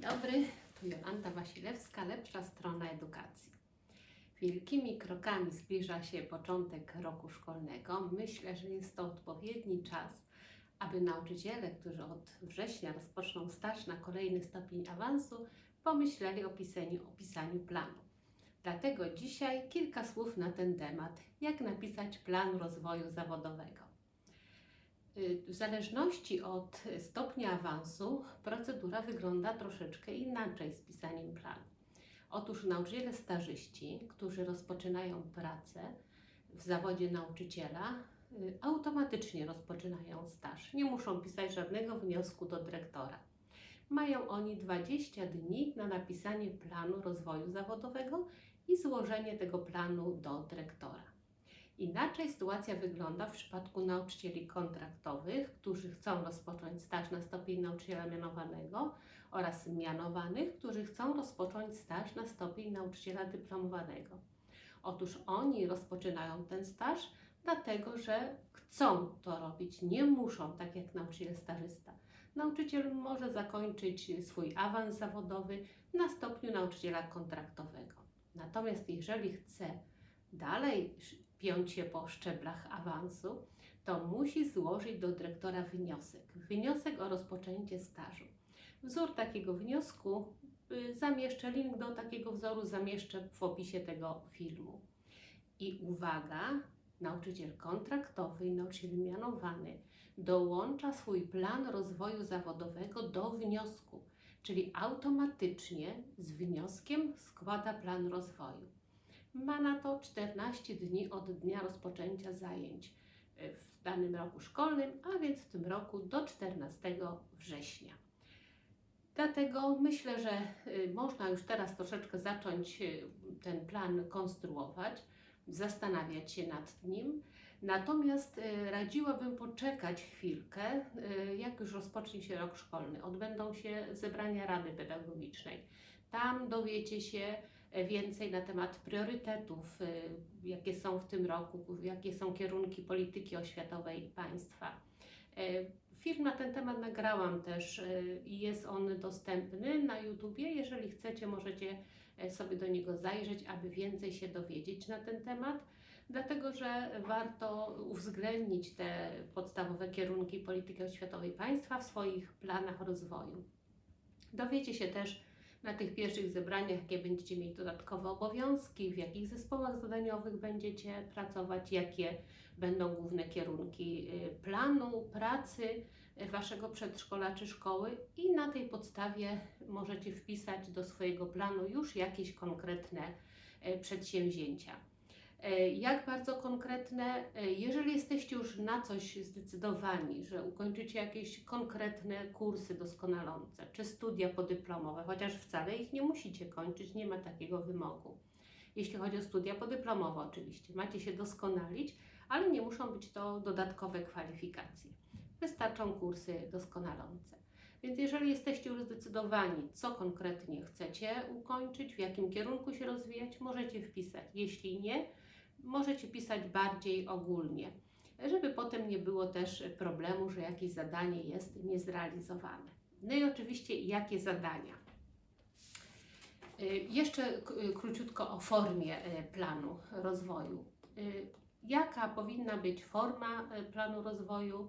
dobry, tu Jolanta Wasilewska, lepsza strona edukacji. Wielkimi krokami zbliża się początek roku szkolnego. Myślę, że jest to odpowiedni czas, aby nauczyciele, którzy od września rozpoczną staż na kolejny stopień awansu, pomyśleli o pisaniu, o pisaniu planu. Dlatego dzisiaj kilka słów na ten temat, jak napisać plan rozwoju zawodowego. Y, W zależności od stopnia awansu procedura wygląda troszeczkę inaczej z pisaniem planu. Otóż nauczyciele stażyści, którzy rozpoczynają pracę w zawodzie nauczyciela, y, automatycznie rozpoczynają staż. Nie muszą pisać żadnego wniosku do dyrektora. Mają oni 20 dni na napisanie planu rozwoju zawodowego i złożenie tego planu do dyrektora. Inaczej sytuacja wygląda w przypadku nauczycieli kontraktowych, którzy chcą rozpocząć staż na stopień nauczyciela mianowanego oraz mianowanych, którzy chcą rozpocząć staż na stopień nauczyciela dyplomowanego. Otóż oni rozpoczynają ten staż dlatego, że chcą to robić, nie muszą, tak jak nauczyciel stażysta. Nauczyciel może zakończyć swój awans zawodowy na stopniu nauczyciela kontraktowego. Natomiast jeżeli chce dalej piąć się po szczeblach awansu, to musi złożyć do dyrektora wniosek. Wniosek o rozpoczęcie stażu. Wzór takiego wniosku y, zamieszczę, link do takiego wzoru zamieszczę w opisie tego filmu. I uwaga, nauczyciel kontraktowy i nauczyciel mianowany dołącza swój plan rozwoju zawodowego do wniosku, czyli automatycznie z wnioskiem składa plan rozwoju. Ma na to 14 dni od dnia rozpoczęcia zajęć y, w danym roku szkolnym, a więc w tym roku do 14 września. Dlatego myślę, że y, można już teraz troszeczkę zacząć y, ten plan konstruować, zastanawiać się nad nim. Natomiast radziłabym poczekać chwilkę, jak już rozpocznie się rok szkolny. Odbędą się zebrania Rady Pedagogicznej. Tam dowiecie się e, więcej na temat priorytetów, y, jakie są w tym roku, jakie są kierunki polityki oświatowej państwa. E, Film na ten temat nagrałam też e, i jest on dostępny na YouTubie. Jeżeli chcecie, możecie e, sobie do niego zajrzeć, aby więcej się dowiedzieć na ten temat, dlatego że warto uwzględnić te podstawowe kierunki polityki oświatowej państwa w swoich planach rozwoju. Dowiecie się też na tych pierwszych zebraniach, jakie będziecie mieć dodatkowe obowiązki, w jakich zespołach zadaniowych będziecie pracować, jakie będą główne kierunki y, planu, pracy y, Waszego przedszkola czy szkoły i na tej podstawie możecie wpisać do swojego planu już jakieś konkretne y, przedsięwzięcia. E, Jak bardzo konkretne? E, Jeżeli jesteście już na coś zdecydowani, że ukończycie jakieś konkretne kursy doskonalące, czy studia podyplomowe, chociaż wcale ich nie musicie kończyć, nie ma takiego wymogu. Jeśli chodzi o studia podyplomowe, oczywiście macie się doskonalić, ale nie muszą być to dodatkowe kwalifikacje. Wystarczą kursy doskonalące. Więc jeżeli jesteście już zdecydowani, co konkretnie chcecie ukończyć, w jakim kierunku się rozwijać, możecie wpisać. Jeśli nie, możecie pisać bardziej ogólnie, żeby potem nie było też problemu, że jakieś zadanie jest niezrealizowane. No i oczywiście, jakie zadania. Y, Jeszcze y, króciutko o formie y, planu rozwoju. Jaka powinna być forma planu rozwoju?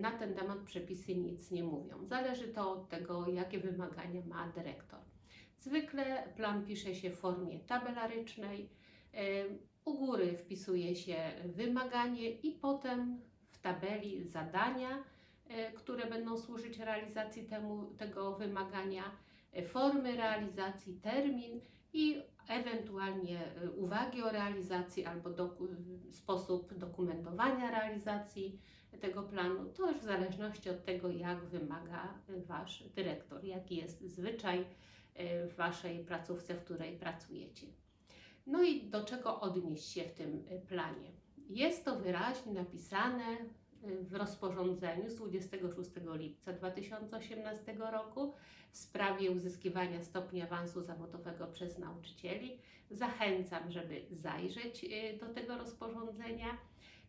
Na ten temat przepisy nic nie mówią. Zależy to od tego, jakie wymagania ma dyrektor. Zwykle plan pisze się w formie tabelarycznej. U góry wpisuje się wymaganie i potem w tabeli zadania, y, które będą służyć realizacji temu, tego wymagania, y, formy realizacji, termin i ewentualnie y, uwagi o realizacji albo doku, sposób dokumentowania realizacji tego planu. To już w zależności od tego, jak wymaga Wasz dyrektor, jaki jest zwyczaj w Waszej placówce, w której pracujecie. No i do czego odnieść się w tym y, planie? Jest to wyraźnie napisane y, w rozporządzeniu z 26 lipca 2018 roku w sprawie uzyskiwania stopnia awansu zawodowego przez nauczycieli. Zachęcam, żeby zajrzeć y, do tego rozporządzenia.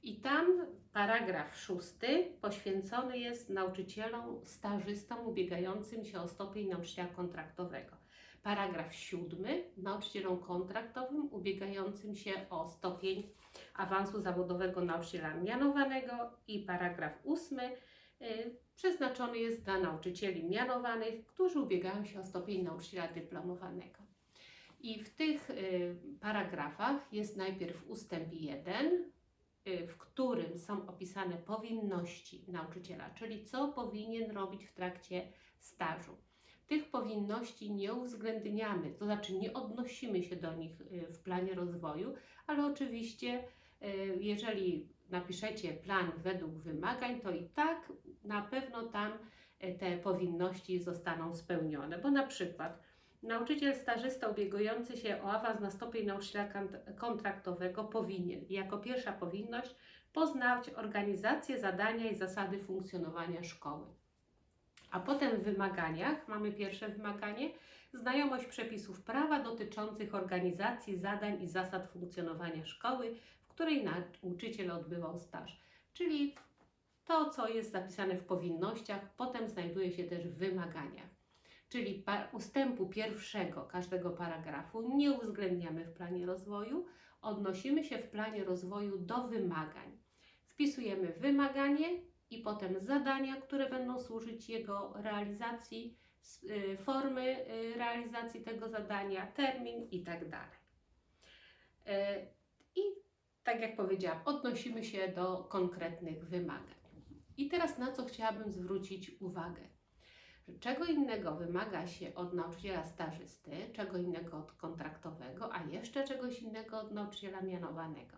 I tam paragraf szósty poświęcony jest nauczycielom stażystom ubiegającym się o stopień nauczyciela kontraktowego. Paragraf siódmy nauczycielom kontraktowym ubiegającym się o stopień awansu zawodowego nauczyciela mianowanego i paragraf ósmy y, przeznaczony jest dla nauczycieli mianowanych, którzy ubiegają się o stopień nauczyciela dyplomowanego. I w tych y, paragrafach jest najpierw ustęp 1, y, w którym są opisane powinności nauczyciela, czyli co powinien robić w trakcie stażu. Tych powinności nie uwzględniamy, to znaczy nie odnosimy się do nich y, w planie rozwoju, ale oczywiście, y, jeżeli napiszecie plan według wymagań, to i tak na pewno tam y, te powinności zostaną spełnione, bo na przykład Nauczyciel stażysta ubiegający się o awans na stopień nauczyciela kont- kontraktowego powinien, jako pierwsza powinność, poznać organizację, zadania i zasady funkcjonowania szkoły. A potem w wymaganiach mamy pierwsze wymaganie znajomość przepisów prawa dotyczących organizacji, zadań i zasad funkcjonowania szkoły, w której nauczyciel odbywał staż. Czyli to, co jest zapisane w powinnościach, potem znajduje się też w wymaganiach czyli ustępu pierwszego każdego paragrafu nie uwzględniamy w planie rozwoju, odnosimy się w planie rozwoju do wymagań. Wpisujemy wymaganie i potem zadania, które będą służyć jego realizacji, y, formy y, realizacji tego zadania, termin i tak. Y, I tak jak powiedziałam, odnosimy się do konkretnych wymagań. I teraz na co chciałabym zwrócić uwagę? czego innego wymaga się od nauczyciela stażysty, czego innego od kontraktowego, a jeszcze czegoś innego od nauczyciela mianowanego.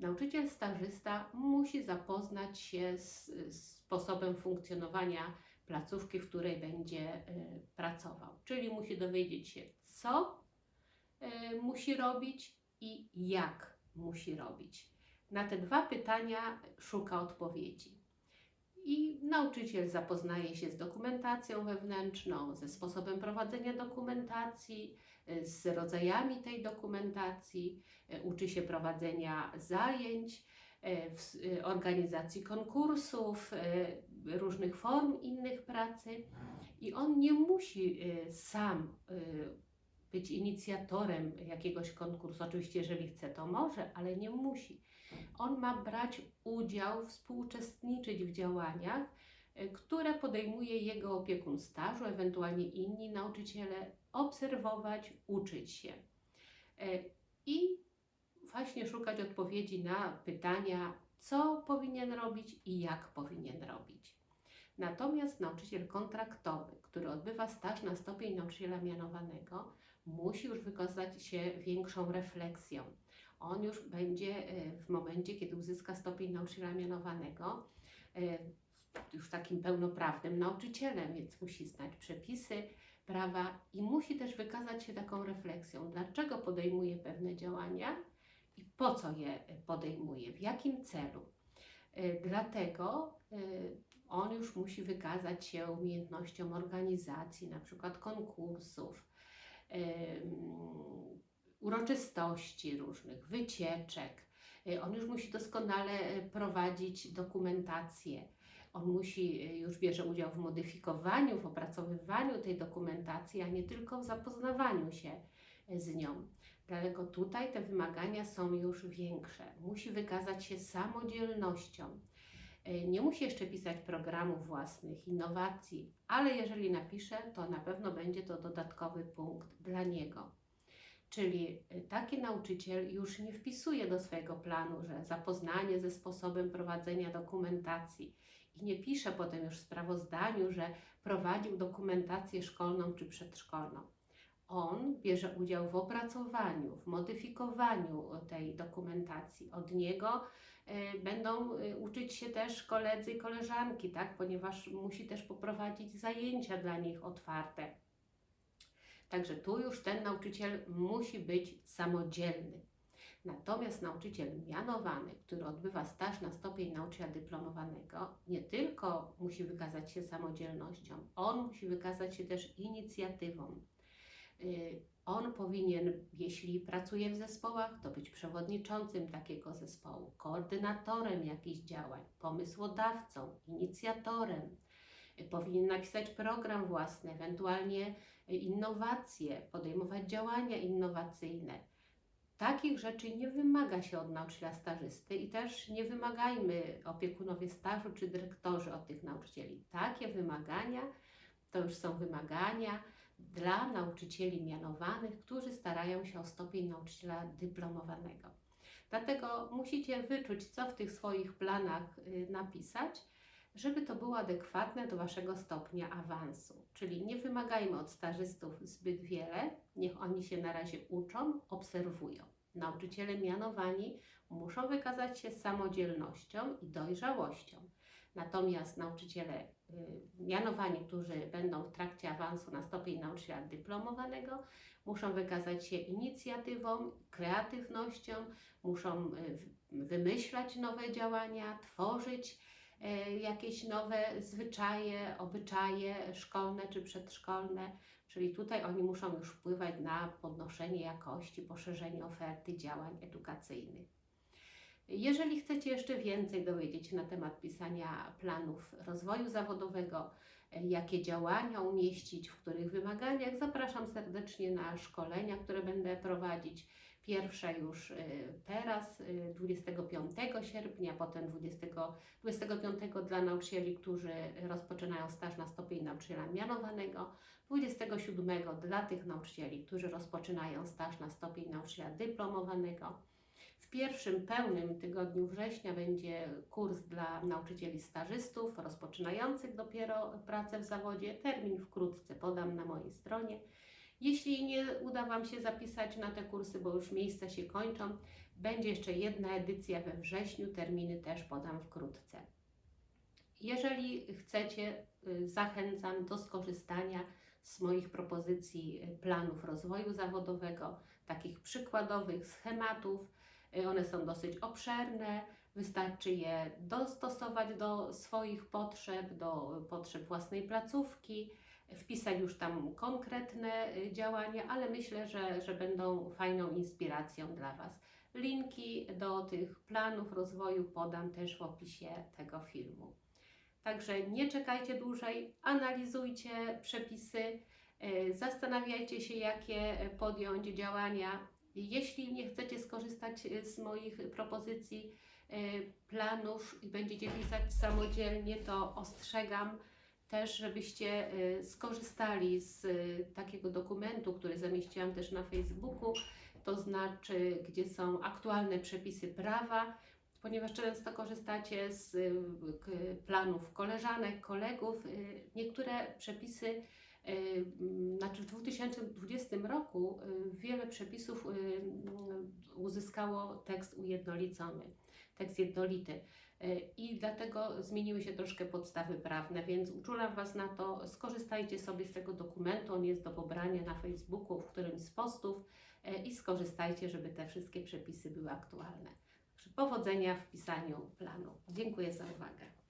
Nauczyciel stażysta musi zapoznać się z, z sposobem funkcjonowania placówki, w której będzie y, pracował. Czyli musi dowiedzieć się, co y, musi robić i jak musi robić. Na te dwa pytania szuka odpowiedzi. I nauczyciel zapoznaje się z dokumentacją wewnętrzną, ze sposobem prowadzenia dokumentacji, z rodzajami tej dokumentacji, y, uczy się prowadzenia zajęć, y, y, organizacji konkursów, y, różnych form innych pracy. I on nie musi y, sam y, być inicjatorem jakiegoś konkursu. Oczywiście, jeżeli chce, to może, ale nie musi. On ma brać udział, współuczestniczyć w działaniach, y, które podejmuje jego opiekun stażu, ewentualnie inni nauczyciele, obserwować, uczyć się. Y, I właśnie szukać odpowiedzi na pytania, co powinien robić i jak powinien robić. Natomiast nauczyciel kontraktowy, który odbywa staż na stopień nauczyciela mianowanego, musi już wykazać się większą refleksją. On już będzie e, w momencie, kiedy uzyska stopień nauczyciela mianowanego, e, już takim pełnoprawnym nauczycielem, więc musi znać przepisy prawa i musi też wykazać się taką refleksją, dlaczego podejmuje pewne działania i po co je podejmuje, w jakim celu. E, Dlatego e, on już musi wykazać się umiejętnością organizacji, na przykład konkursów, uroczystości różnych, wycieczek. E, On już musi doskonale e, prowadzić dokumentację. On musi, e, już bierze udział w modyfikowaniu, w opracowywaniu tej dokumentacji, a nie tylko w zapoznawaniu się e, z nią. Dlatego tutaj te wymagania są już większe. Musi wykazać się samodzielnością. E, Nie musi jeszcze pisać programów własnych, innowacji, ale jeżeli napisze, to na pewno będzie to dodatkowy punkt dla niego. Czyli taki nauczyciel już nie wpisuje do swojego planu, że zapoznanie ze sposobem prowadzenia dokumentacji i nie pisze potem już w sprawozdaniu, że prowadził dokumentację szkolną czy przedszkolną. On bierze udział w opracowaniu, w modyfikowaniu tej dokumentacji. Od niego y, będą y, uczyć się też koledzy i koleżanki, tak? ponieważ musi też poprowadzić zajęcia dla nich otwarte. Także tu już ten nauczyciel musi być samodzielny. Natomiast nauczyciel mianowany, który odbywa staż na stopień nauczyciela dyplomowanego, nie tylko musi wykazać się samodzielnością, on musi wykazać się też inicjatywą. Y, On powinien, jeśli pracuje w zespołach, to być przewodniczącym takiego zespołu, koordynatorem jakichś działań, pomysłodawcą, inicjatorem. Y, Powinien napisać program własny, ewentualnie y, innowacje, podejmować działania innowacyjne. Takich rzeczy nie wymaga się od nauczyciela stażysty i też nie wymagajmy opiekunowie stażu czy dyrektorzy od tych nauczycieli. Takie wymagania to już są wymagania dla nauczycieli mianowanych, którzy starają się o stopień nauczyciela dyplomowanego. Dlatego musicie wyczuć, co w tych swoich planach y, napisać, żeby to było adekwatne do Waszego stopnia awansu. Czyli nie wymagajmy od stażystów zbyt wiele, niech oni się na razie uczą, obserwują. Nauczyciele mianowani muszą wykazać się samodzielnością i dojrzałością. Natomiast nauczyciele y, mianowani, którzy będą w trakcie awansu na stopień nauczyciela dyplomowanego, muszą wykazać się inicjatywą, kreatywnością, muszą y, wymyślać nowe działania, tworzyć jakieś nowe zwyczaje, obyczaje szkolne czy przedszkolne. Czyli tutaj oni muszą już wpływać na podnoszenie jakości, poszerzenie oferty działań edukacyjnych. Jeżeli chcecie jeszcze więcej dowiedzieć się na temat pisania planów rozwoju zawodowego, e, jakie działania umieścić, w których wymaganiach, zapraszam serdecznie na szkolenia, które będę prowadzić. Pierwsze już e, teraz, e, 25 sierpnia, potem 20, 25 dla nauczycieli, którzy rozpoczynają staż na stopień nauczyciela mianowanego, 27 dla tych nauczycieli, którzy rozpoczynają staż na stopień nauczyciela dyplomowanego. W pierwszym pełnym tygodniu września będzie kurs dla nauczycieli stażystów rozpoczynających dopiero pracę w zawodzie. Termin wkrótce podam na mojej stronie. Jeśli nie uda Wam się zapisać na te kursy, bo już miejsca się kończą, będzie jeszcze jedna edycja we wrześniu, terminy też podam wkrótce. Jeżeli chcecie, y, zachęcam do skorzystania z moich propozycji y, planów rozwoju zawodowego, takich przykładowych schematów. Y, One są dosyć obszerne, wystarczy je dostosować do swoich potrzeb, do potrzeb własnej placówki, wpisać już tam konkretne y, działania, ale myślę, że, że będą fajną inspiracją dla Was. Linki do tych planów rozwoju podam też w opisie tego filmu. Także nie czekajcie dłużej, analizujcie przepisy, y, zastanawiajcie się, jakie podjąć działania. Jeśli nie chcecie skorzystać y, z moich propozycji, planów i będziecie pisać samodzielnie, to ostrzegam też, żebyście y, skorzystali z y, takiego dokumentu, który zamieściłam też na Facebooku, to znaczy, gdzie są aktualne przepisy prawa, ponieważ często korzystacie z y, planów koleżanek, kolegów. Niektóre przepisy, znaczy w 2020 roku y, wiele przepisów y, mm, uzyskało tekst ujednolicony, tekst jednolity. Y, I dlatego zmieniły się troszkę podstawy prawne, więc uczulam Was na to, skorzystajcie sobie z tego dokumentu, on jest do pobrania na Facebooku, w którymś z postów y, i skorzystajcie, żeby te wszystkie przepisy były aktualne. Powodzenia w pisaniu planu. Dziękuję za uwagę.